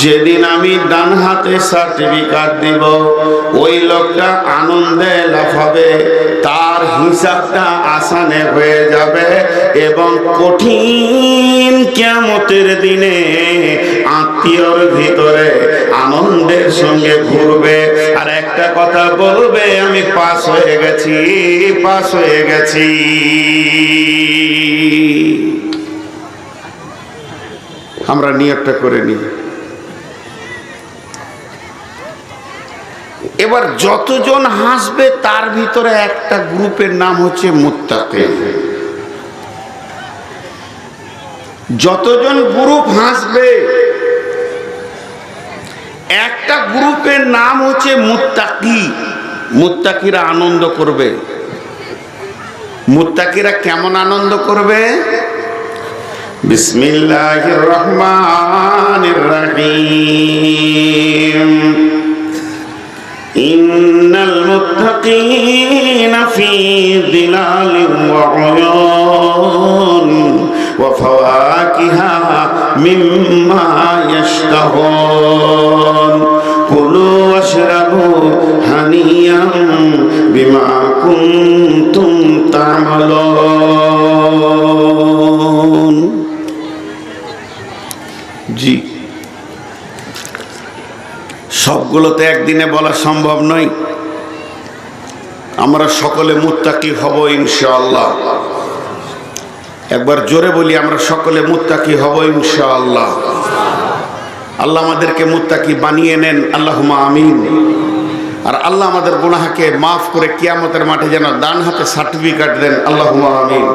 যেদিন আমি ডান হাতে সার্টিফিকেট দিব, ওই লোকটা আনন্দে লাফাবে তার হিসাবটা আসানে হয়ে যাবে এবং কঠিন কেমতের দিনে আত্মীয়র ভিতরে আনন্দের সঙ্গে ঘুরবে। আর একটা কথা বলবে, আমি পাস হয়ে গেছি, পাস হয়ে গেছি। আমরা নিয়তটা করে নিই। এবার যতজন হাসবে, তার ভিতরে একটা গ্রুপের নাম হচ্ছে মুত্তাকে। যতজন গ্রুপ হাসবে, একটা গ্রুপের নাম হচ্ছে মুত্তাকি। মুত্তাকিরা আনন্দ করবে। মুত্তাকিরা কেমন আনন্দ করবে? বিসমিল্লাহির রহমানির রহিম। إن المتقين في ظلال وعيون وفواكه مما يشتهون كلوا واشربوا هنيئا بما كنتم تعملون জি সবগুলো তো একদিনে বলা সম্ভব নয় আমরা সকলে মুত্তাকি হব ইনশাআল্লাহ। একবার জোরে বলি, আমরা সকলে মুত্তাকি হব ইনশাআল্লাহ। আল্লাহ আমাদেরকে মুত্তাকি বানিয়ে নেন আল্লাহুমা আমিন। আর আল্লাহ আমাদের গুনাহাকে মাফ করে কিয়ামতের মাঠে যেন ডান হাতে সার্টিফিকেট দেন আল্লাহুমা আমিন।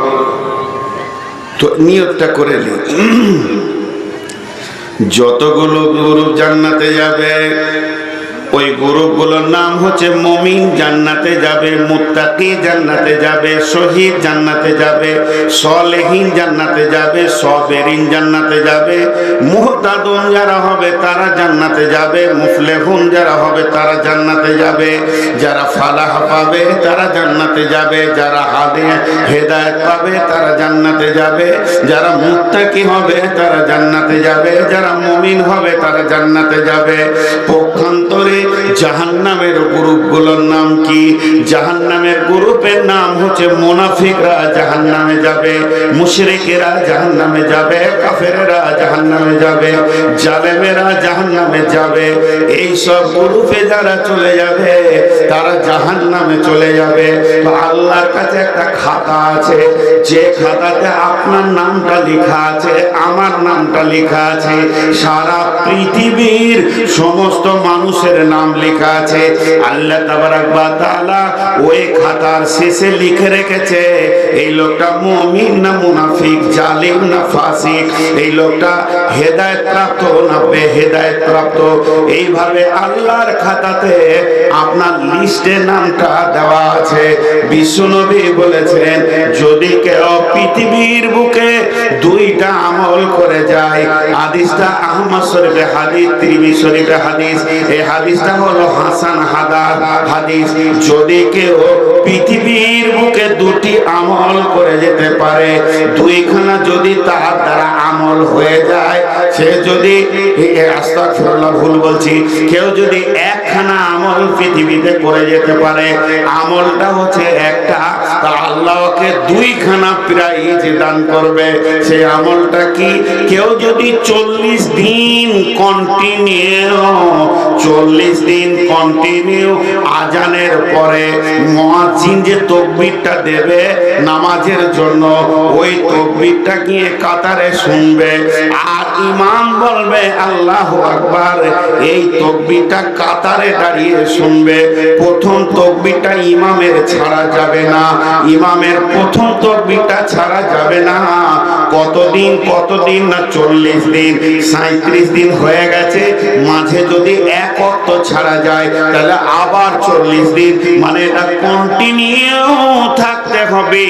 তো নিয়তটা করে নিই যতগুলো গ্রুপ জান্নাতে যাবে ওই গ্রুপগুলোর নাম হচ্ছে মমিন জান্নাতে যাবে মুত্তাকি জান্নাতে যাবে শহীদ জান্নাতে যাবে সলেহীন জান্নাতে যাবে সবেরিন জান্নাতে যাবে মুহতাদুন যারা হবে তারা জান্নাতে যাবে মুফলেহুন যারা হবে তারা জান্নাতে যাবে যারা ফালাহ পাবে তারা জান্নাতে যাবে যারা হাদে হেদায়েত পাবে তারা জান্নাতে যাবে যারা মুত্তাকি হবে তারা জান্নাতে যাবে যারা মমিন হবে তারা জান্নাতে যাবে পক্ষান্তরে জাহান্নামের গ্রুপগুলোর নাম কি? জাহান্নামের গ্রুপের নাম হচ্ছে মুনাফিকরা জাহান্নামে যাবে, মুশরিকেরা জাহান্নামে যাবে, কাফেরেরা জাহান্নামে যাবে, জালেমেরা জাহান্নামে যাবে। এই সব গ্রুপে যারা চলে যাবে, তারা জাহান্নামে চলে যাবে। আল্লাহর কাছে একটা খাতা আছে, যে খাতাতে আপনার নামটা লেখা আছে, আমার নামটা লেখা আছে। সারা পৃথিবীর সমস্ত মানুষের নাম লেখা আছে। আল্লাহ তাআলা ওই খাতার শেষে লিখে রেখেছে, এই লোকটা মুমিন না মুনাফিক, জালিম না ফাসিক, এই লোকটা হেদায়েত প্রাপ্ত না বেহেদায়েত প্রাপ্ত। এইভাবে আল্লাহর খাতাতে আপনার লিস্টে নামটা দেওয়া আছে। বিশ্বনবী বলেছেন, যদি কেউ পৃথিবীর বুকে দুইটা আমল করে যায়, হাদিসটা আহমদ শরীফে হাদিস, তিরমিজি শরীফে হাদিস, এই হাদিসটা হলো হাসান হাদার হাদিস, যদি কেউ পৃথিবীর বুকে দুটি আমল করে যেতে পারে, দুইখানা যদি তার দ্বারা আমল হয়ে যায়, সে যদি আস্তাগফিরুল্লাহ, ভুল বলছি, কেউ যদি একখানা আমল পৃথিবীতে করে যেতে পারে, আমলটা হচ্ছে একটা, তা আল্লাহকে দুইখানা প্রাইজ দান করবে সেই আমলটা কি? কেউ যদি চল্লিশ দিন কন্টিনিউ চল্লিশ দিন কন্টিনিউ আজানের পরে মহাজিন যে তকবিরটা দেবে নামাজের জন্য, ওই তকবিরটা গিয়ে কাতারে শুনবে। আর ইমাম বলবে, আল্লাহ আকবার। এই তকবিরটা কাতারে দাঁড়িয়ে শুনবে। প্রথম তকবিরটা ইমামের ছাড়া যাবে না। ইমামের প্রথম তকবিরটা ছাড়া যাবে না। কতদিন কতদিন না চল্লিশ দিন? সাঁত্রিশ দিন হয়ে গেছে। মাঝে যদি এক অর্থ ছাড়া যায় তাহলে আবার চল্লিশ দিন। মানে এটা কন্টিনিউ থাকতে থাকতে হবে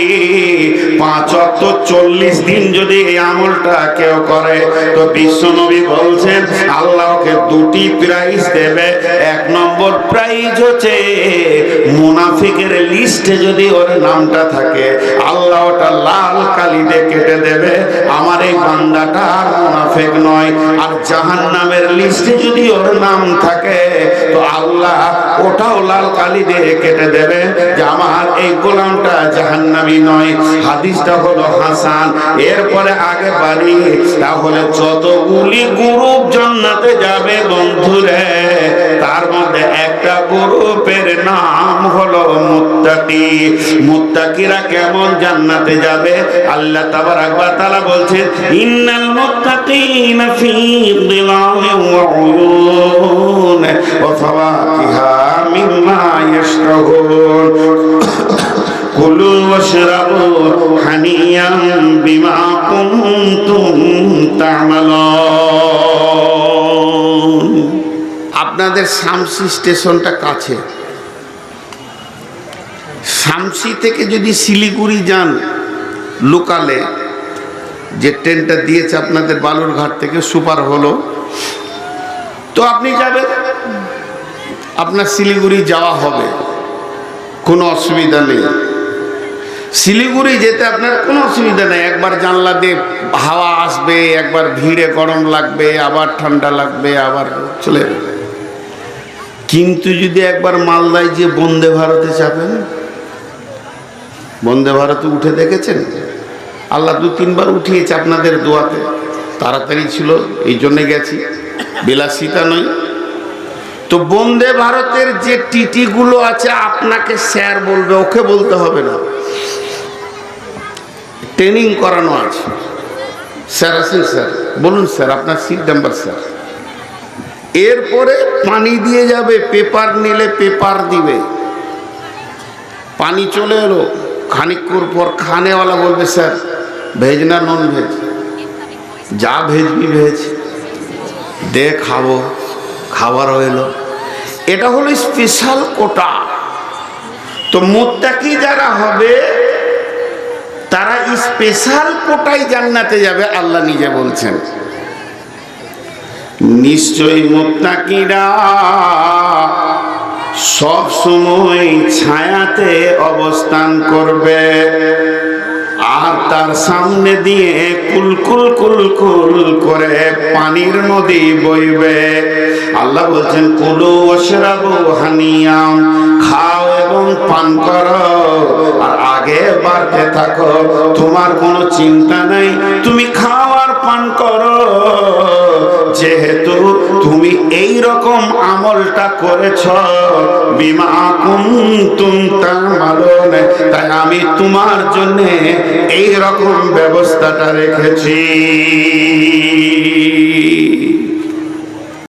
পাঁচ অক্ট চল্লিশ দিন যদি এই আমলটা কেউ করে, তো বিশ্ব নবী বলছেন, আল্লাহকে দুটি প্রাইজ দেবে। এক নম্বর প্রাইজ হচ্ছে মুনাফিকের লিস্টে যদি ওর নামটা থাকে, আল্লাহ ওটা লাল কালি দিয়ে কেটে দেবে। আমার এই বান্দাটা আর মুনাফিক নয়। আর জাহান নামের লিস্টে যদি ওর নাম থাকে, তো আল্লাহ ওটাও লাল কালি দিয়ে কেটে দেবে যে আমার এই গোলামটা জাহান্নামি নয়, হাদিসটা হলো হাসান। এরপরে আগে বাড়ি, তাহলে যতগুলি গ্রুপ জান্নাতে যাবে বন্ধুরে, তার মধ্যে একটা গ্রুপের নাম হলো মুত্তাকি। মুত্তাকিরা কেমন জান্নাতে যাবে? আল্লাহ তাবারাক ওয়া তাআলা বলছেন, ইন্নাল মুত্তাকিনা ফি দিলালিন ওয়া উয়ুন ওয়া ফাওয়াকিহা মিম্মা আপনাদের শামসি স্টেশনটা কাছে। শামসি থেকে যদি শিলিগুড়ি যান লোকালে, যে ট্রেনটা দিয়েছে আপনাদের বালুরঘাট থেকে সুপার হলো, তো আপনি যাবেন। আপনার শিলিগুড়ি যাওয়া হবে। কোনো অসুবিধা নেই। শিলিগুড়ি যেতে আপনার কোনো অসুবিধা নেই। একবার জানলা দিয়ে হাওয়া আসবে, একবার ভিড়ে গরম লাগবে, আবার ঠান্ডা লাগবে, আবার চলে যাবে। কিন্তু যদি একবার মালদায় যে বন্দে ভারতে চাপেন বন্দে ভারতে উঠে দেখেছেন? আল্লাহ দু তিনবার উঠিয়েছে আপনাদের দোয়াতে। তাড়াতাড়ি ছিল, এই জন্যে গেছি। বিলাসিতা নয়। তো বন্দে ভারতের যে টিটিগুলো আছে, আপনাকে স্যার বলবে, ওকে বলতে হবে না। ট্রেনিং করানো আছে। স্যার আছেন, স্যার? বলুন, স্যার, আপনার সিট নাম্বার স্যার। এরপরে পানি দিয়ে যাবে পেপার নিলে পেপার দিবে। পানি চলে এলো খানিকুর পর খানেওয়ালা বলবে, স্যার, ভেজ না নন ভেজ যা ভেজবি ভেজ। দে খাব খাবারও এলো এটা হলো স্পেশাল কোটা তো মোত্তাকি যারা হবে, তারা স্পেশাল কোটায় জান্নাতে যাবে, আল্লাহ নিজে বলছেন। নিশ্চয়ই মোত্তাকিরা সব সময় ছায়াতে অবস্থান করবে। আর তার সামনে দিয়ে কুলকুল কুলকুল করে পানির নদী বইবে। আল্লাহ বলছেন, কুলু অশরাবু হানিয়াম খাও এবং পান করো। আর আগে বাড়তে থাকো, তোমার কোনো চিন্তা নাই, তুমি খাও আর পান করো। যেহেতু তুমি এই রকম আমলটা করেছ, বিমা কুন্তুম তামালুন, তাই আমি তোমার জন্য এই রকম ব্যবস্থাটা রেখেছি।